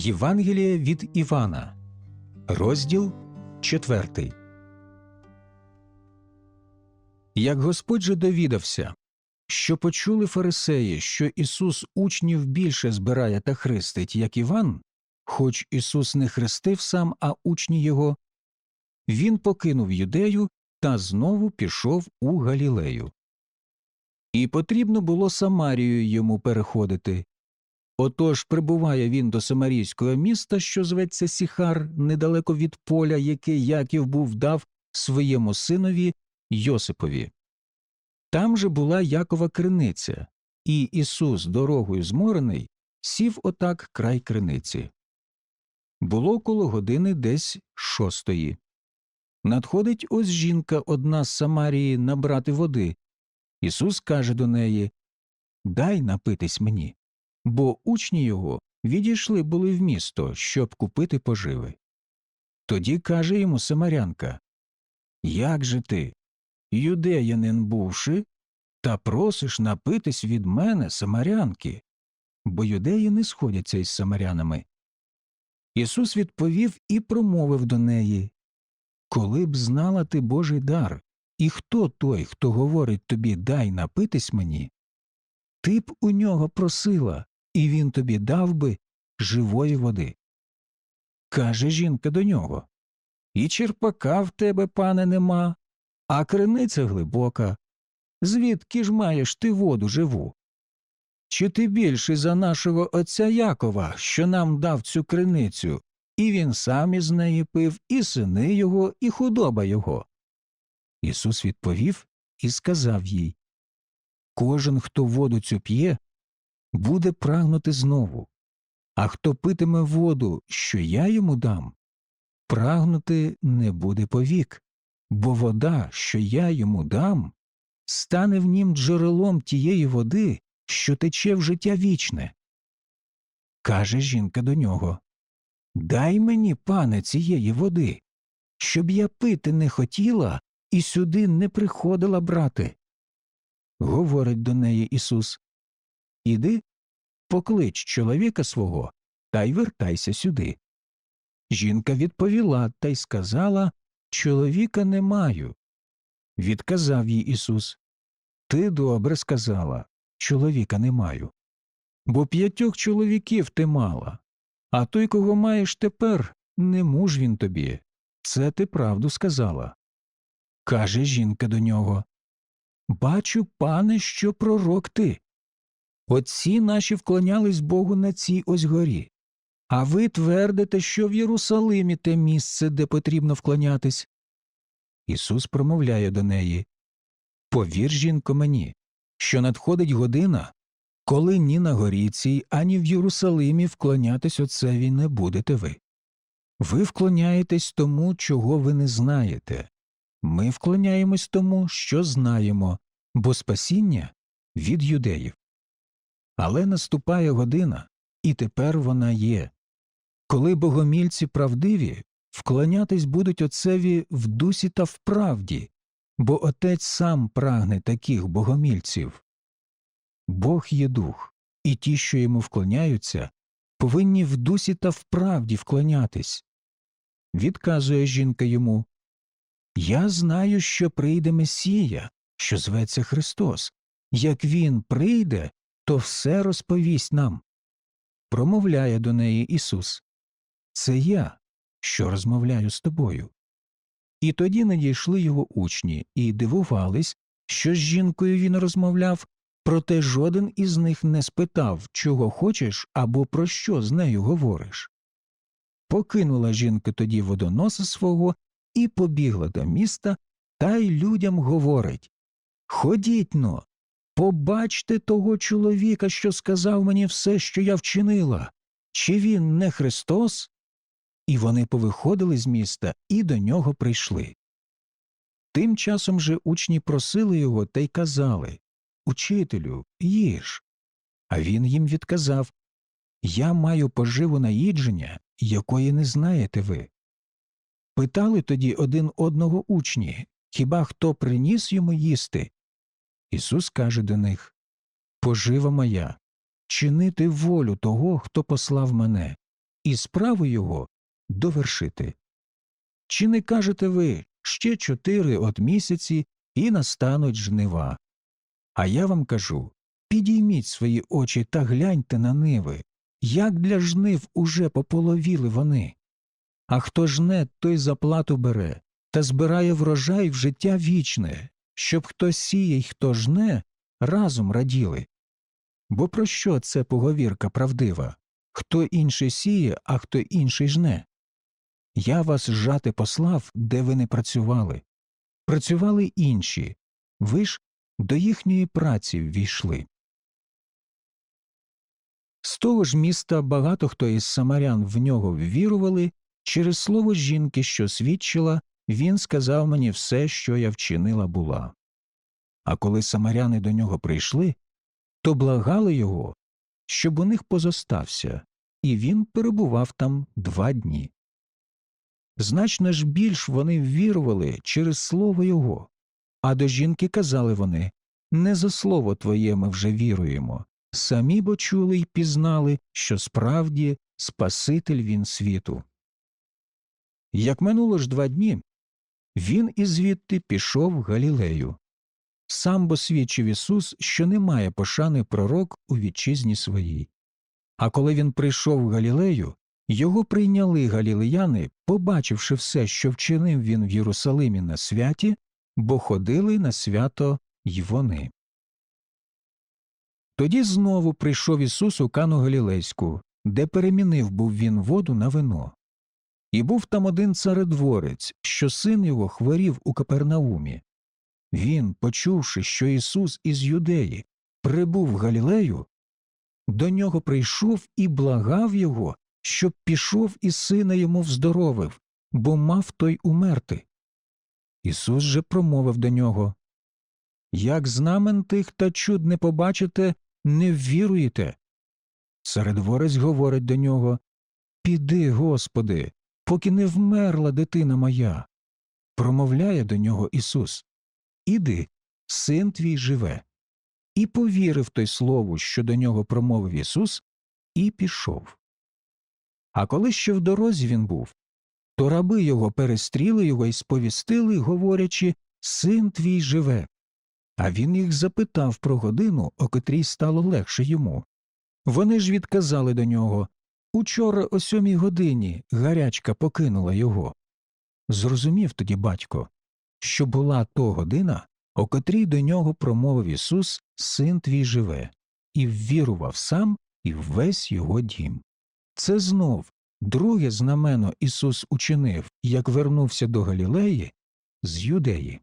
Євангеліє від Івана, розділ 4. Як Господь же довідався, що почули фарисеї, що Ісус учнів більше збирає та хрестить, як Іван, хоч Ісус не хрестив сам, а учні його, він покинув юдею та знову пішов у Галілею. І потрібно було Самарію йому переходити. Отож прибуває він до самарійського міста, що зветься Сіхар, недалеко від поля, яке Яків був дав своєму синові Йосипові. Там же була Якова криниця, і Ісус, дорогою зморений, сів отак край криниці. Було коло години десь шостої. Надходить ось жінка одна з Самарії набрати води. Ісус каже до неї Дай напитись мені бо учні його відійшли були в місто, щоб купити поживи. Тоді каже йому Самарянка Як же ти, юдеянин бувши, та просиш напитись від мене самарянки, бо юдеї не сходяться із самарянами. Ісус відповів і промовив до неї Коли б знала ти Божий дар, і хто той, хто говорить тобі дай напитись мені, ти б у нього просила, і він тобі дав би живої води. Каже жінка до нього І черпака в тебе, пане, нема, а криниця глибока. Звідки ж маєш ти воду живу? Чи ти більший за нашого отця Якова, що нам дав цю криницю, і він сам із неї пив, і сини його, і худоба його? Ісус відповів і сказав їй Кожен, хто воду цю п'є, буде прагнути знову, а хто питиме воду, що я йому дам, прагнути не буде повік, бо вода, що я йому дам, стане в нім джерелом тієї води, що тече в життя вічне. Каже жінка до нього Дай мені, пане, цієї води, щоб я пити не хотіла і сюди не приходила брати. Говорить до неї Ісус Іди, поклич чоловіка свого та й вертайся сюди. Жінка відповіла та й сказала Чоловіка не маю. Відказав їй Ісус Ти добре сказала, чоловіка не маю. Бо п'ятьох чоловіків ти мала, а той, кого маєш тепер, не муж він тобі. Це ти правду сказала. Каже жінка до нього Бачу, пане, що пророк ти. Отці наші вклонялись Богу на цій ось горі, а ви твердите, що в Єрусалимі те місце, де потрібно вклонятись. Ісус промовляє до неї Повір, жінко, мені, що надходить година, коли ні на горі цій, ані в Єрусалимі вклонятись отцеві не будете ви. Ви вклоняєтесь тому, чого ви не знаєте. Ми вклоняємось тому, що знаємо, бо спасіння від юдеїв. Але наступає година, і тепер вона є. Коли богомільці правдиві, вклонятись будуть отцеві в дусі та в правді, бо отець сам прагне таких богомільців. Бог є дух, і ті, що йому вклоняються, повинні в дусі та в правді вклонятись. Відказує жінка йому Я знаю, що прийде Месія, що зветься Христос. Як він прийде, то все розповість нам. Промовляє до неї Ісус Це я, що розмовляю з тобою. І тоді надійшли його учні і дивувались, що з жінкою він розмовляв, проте жоден із них не спитав, чого хочеш або про що з нею говориш. Покинула жінка тоді водоноса свого і побігла до міста, та й людям говорить Ходіть но, Побачте того чоловіка, що сказав мені все, що я вчинила. Чи він не Христос? І вони повиходили з міста і до нього прийшли. Тим часом же учні просили його та й казали Учителю, їж. А він їм відказав Я маю поживу наїдження, якої не знаєте ви. Питали тоді один одного учні Хіба хто приніс йому їсти? Ісус каже до них Пожива моя, чинити волю того, хто послав мене, і справу його довершити. Чи не кажете ви ще чотири от місяці і настануть жнива? А я вам кажу підійміть свої очі та гляньте на ниви, як для жнив уже пополовіли вони. А хто жне, той заплату бере та збирає врожай в життя вічне, щоб хто сіє й хто жне, разом раділи. Бо про що це поговірка правдива? Хто інший сіє, а хто інший жне? Я вас жати послав, де ви не працювали. Працювали інші, ви ж до їхньої праці ввійшли. З того ж міста багато хто із самарян в нього ввірували, через слово жінки, що свідчила, він сказав мені все, що я вчинила була. А коли самаряни до нього прийшли, то благали його, щоб у них позостався, і він перебував там два дні. Значно ж більш вони ввірували через слово його, а до жінки казали вони не за слово твоє ми вже віруємо, самі бо чули й пізнали, що справді Спаситель він світу. Як минуло ж два дні, він і звідти пішов Галілею. Сам бо свідчив Ісус, що немає пошани пророк у вітчизні своїй. А коли він прийшов в Галілею, його прийняли галілеяни, побачивши все, що вчинив він в Єрусалимі на святі, бо ходили на свято й вони. Тоді знову прийшов Ісус у Кану Галілейську, де перемінив був він воду на вино. І був там один царедворець, що син його хворів у Капернаумі. Він, почувши, що Ісус із Юдеї прибув в Галілею, до нього прийшов і благав його, щоб пішов і сина йому вздоровив, бо мав той умерти. Ісус же промовив до нього Як знамен тих та чуд не побачите, не ввіруєте. Царедворець говорить до нього Піди, Господи, поки не вмерла дитина моя. Промовляє до нього Ісус Іди, син твій живе. І повірив той слову, що до нього промовив Ісус, і пішов. А коли ще в дорозі він був, то раби його перестріли його і сповістили, говорячи Син твій живе. А він їх запитав про годину, о котрій стало легше йому. Вони ж відказали до нього Учора о сьомій годині гарячка покинула його. Зрозумів тоді батько, що була то година, о котрій до нього промовив Ісус Син твій живе, і ввірував сам і весь його дім. Це знов друге знамено Ісус учинив, як вернувся до Галілеї з Юдеї.